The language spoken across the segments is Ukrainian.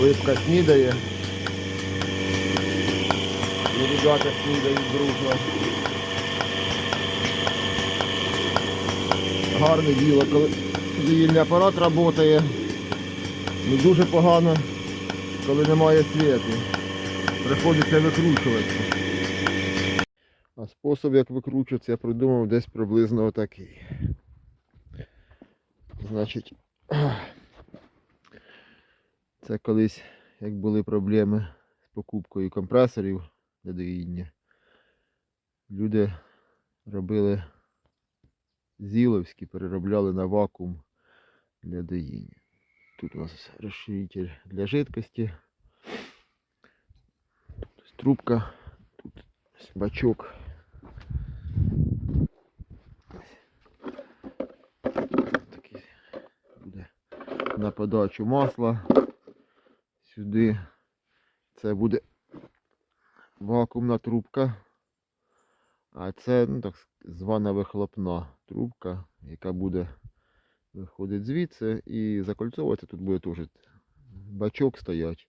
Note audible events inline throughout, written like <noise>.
Липка снідає. І ребята снідають дружно. Гарне діло, коли доїльний апарат працює. Не дуже погано, коли немає світу. Приходиться викручуватися. А спосіб, як викручуватися, я придумав десь приблизно отакий. Значить, це колись, як були проблеми з покупкою компресорів для доїння, люди робили зіловські, переробляли на вакуум для доїння. Тут у нас розширитель для жидкості. Тут трубка, тут ось бачок. Такий буде на подачу масла. Сюди це буде вакуумна трубка. А це ну, так звана вихлопна трубка, яка буде виходить звідси і закольцовуватися. Тут буде теж бачок стоять,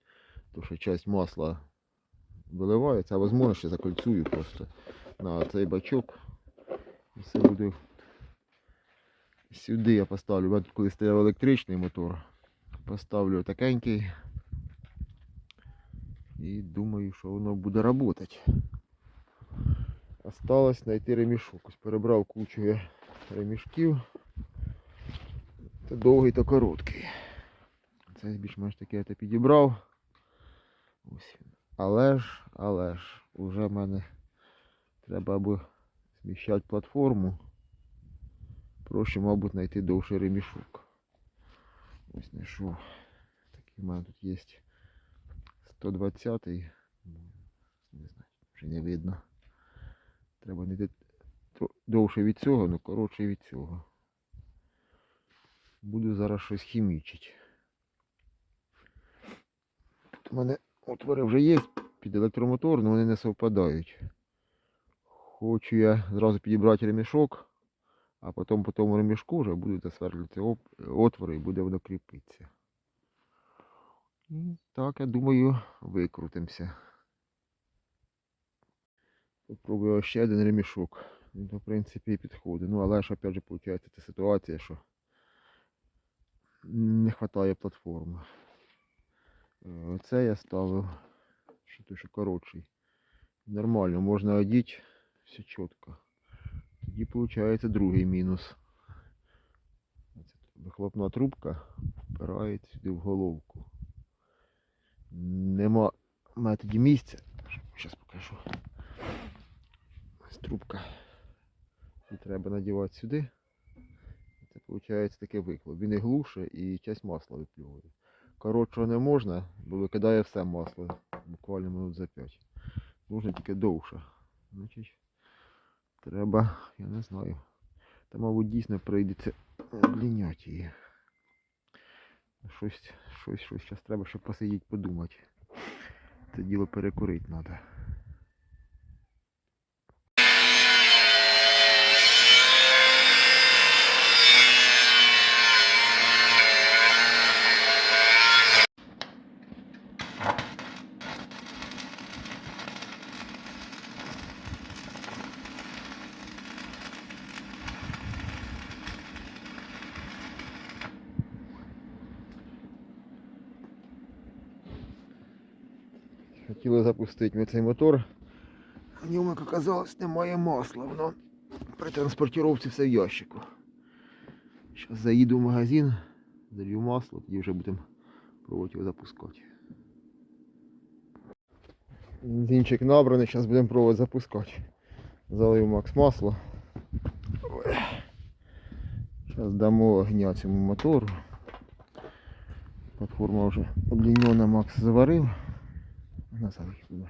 тому що часть масла виливається, а можливо ще закольцую просто на цей бачок. І все буде. Сюди я поставлю, коли стояв електричний мотор, поставлю такенький. І думаю, що воно буде працювати. Осталось знайти ремішок. Ось перебрав кучу ремішків. Це довгий та короткий. Це більш-менш таке я підібрав. Ось. Але ж, але ж, уже в мене треба або зміщати платформу. Проще, мабуть, знайти довший ремішок. Ось знайшов. Такий в мене тут є 120 й Не знаю, вже не видно. Треба тро- довше від цього, але коротше від цього. Буду зараз щось хімічити. Тут у мене отвори вже є під електромотор, але вони не совпадають. Хочу я зразу підібрати ремішок, а потім по тому ремішку вже будуть засверлюватися оп- отвори і буде воно кріпитися. Так, я думаю, викрутимося. Попробую ще один ремішок. Він, в принципі, підходить. Ну, але ж, опять же, виходить, ця ситуація, що не вистачає платформи. Е, Оце я ставив, що той, що коротший. Нормально, можна одіти, все чітко. Тоді виходить другий мінус. Вихлопна трубка впирається сюди в головку. Нема в мене тоді місця. Зараз покажу. Ось трубка. І треба надівати сюди. Це виходить таке вихлоп. Він і глуше і часть масла виплюває. Коротшого не можна, бо викидає все масло буквально минут за 5. Можна тільки довше. Значить, треба, я не знаю. Та, мабуть, дійсно прийдеться обліняти її. Щось, щось, щось зараз треба, щоб посидіти, подумати. Це діло перекурити треба. Хотіли запустити ми цей мотор. В ньому, як оказалось, немає масла. Воно при транспортировці все в ящику. Зараз заїду в магазин, залью масло, тоді вже будемо пробувати його запускати. Бензинчик набраний, зараз будемо пробувати запускати. Залив Макс масло. Зараз дамо огня цьому мотору. Платформа вже обліньона Макс заварив. Назад туди.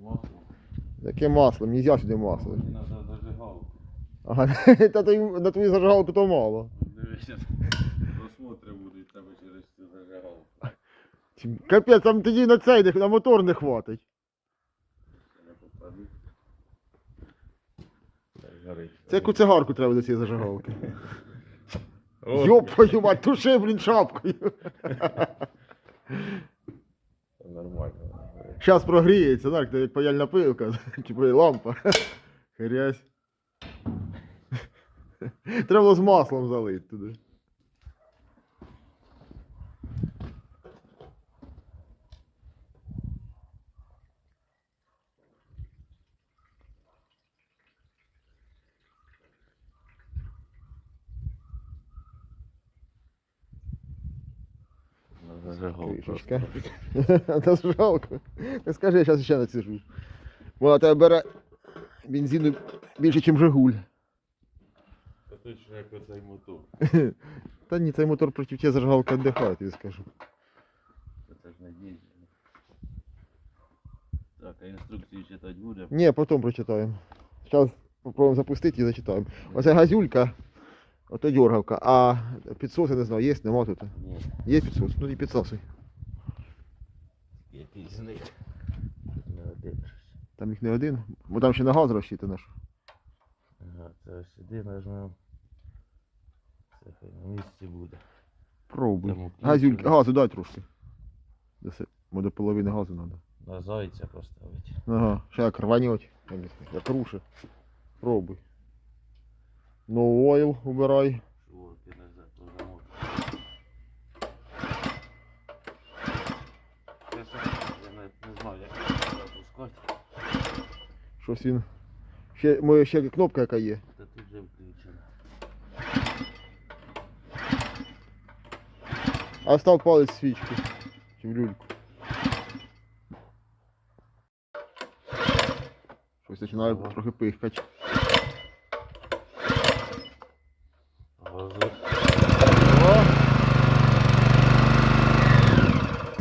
Масло. Яке масло? Нельзя сюди масло. Мені треба зажигалку. Ага, <laughs> та ти на твою зажигалку то мало. Дивися, просмотри будуть тебе через цю зажигалку. Капець, там тоді на цей на мотор не хватить. Це яку цигарку треба до цієї зажигалки. Йоп мать, туши, блін, шапкою. <laughs> Нормально. Зараз прогріється, так, як паяльна пилка, <laughs> типу і лампа. <laughs> Хрясь. <laughs> Треба з маслом залити туди. Кришечка. Та жалко. Та <laughs> скажи, я зараз ще насижу. Вона тебе бере бензину більше, ніж Жигуль. Та точно як оцей мотор. Та ні, цей мотор проти тебе зажигалка віддихає, тобі скажу. Це ж не дізель. Так, а інструкцію читати буде? Ні, потім прочитаємо. Зараз спробуємо запустити і зачитаємо. Оце газюлька, ото дергавка, а підсос я не знаю, є, нема тут. Ні. Є підсос, ну і підсосуй. Який з них? Не один. Там їх не один, бо там ще на газ розчитано. ж. Ага, це сюди нажмемо. Це хай на місці буде. Пробуй. Там включено. Газу дай трошки. До Бо до половини газу треба. На зайця поставити. Ага, ще як рваньоть, як як. Пробуй. No oil убирай. Щось він. Ще, моє ще кнопка яка є. Та тут вже включено. А став палець свічки. Чи в люльку. Щось починає трохи пихкати. Газу.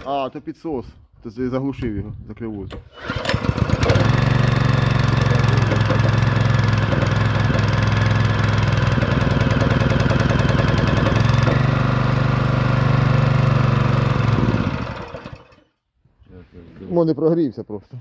А, то підсос. Заглушив його, закриву. Ну, не прогрівся просто.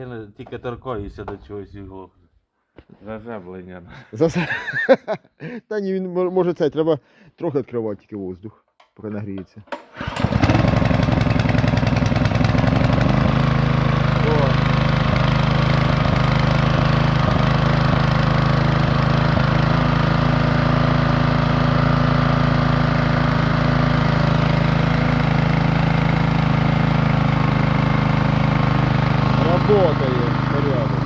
Таке не тільки торкаюся до чогось його. Зажеблення. Зас... <laughs> Та ні, він може це, треба трохи відкривати тільки воздух, поки нагріється. Работает, порядок.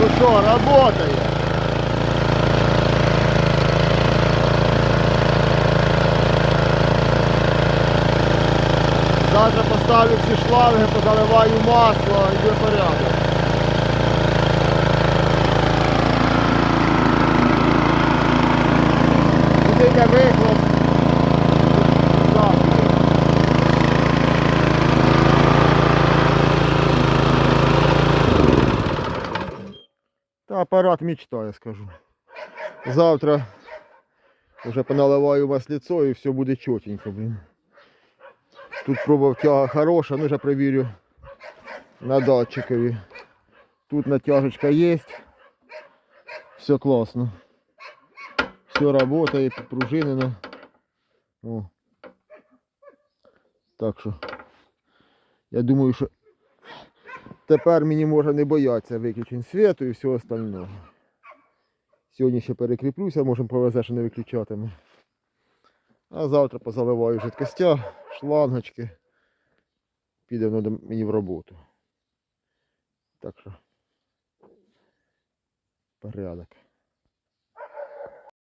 Ну что, работает. Завтра поставлю всі шланги, позаливаю масло, йде порядок. Йде вихлоп. Та апарат мечта, я скажу. Завтра вже поналиваю масліцо і все буде чотенько, блін. Тут проба тяга хороша, ну вже перевірю на датчикові. Тут натяжечка є. Все класно. Все работает, пружинено. О. Так що. Я думаю, що Тепер мені може не боятися виключень світу і всього остального. Сьогодні ще перекріплюся, можемо повезе, що не виключатиме. А завтра позаливаю жидкостя, шлангочки. Піде воно мені в роботу. Так що. Порядок.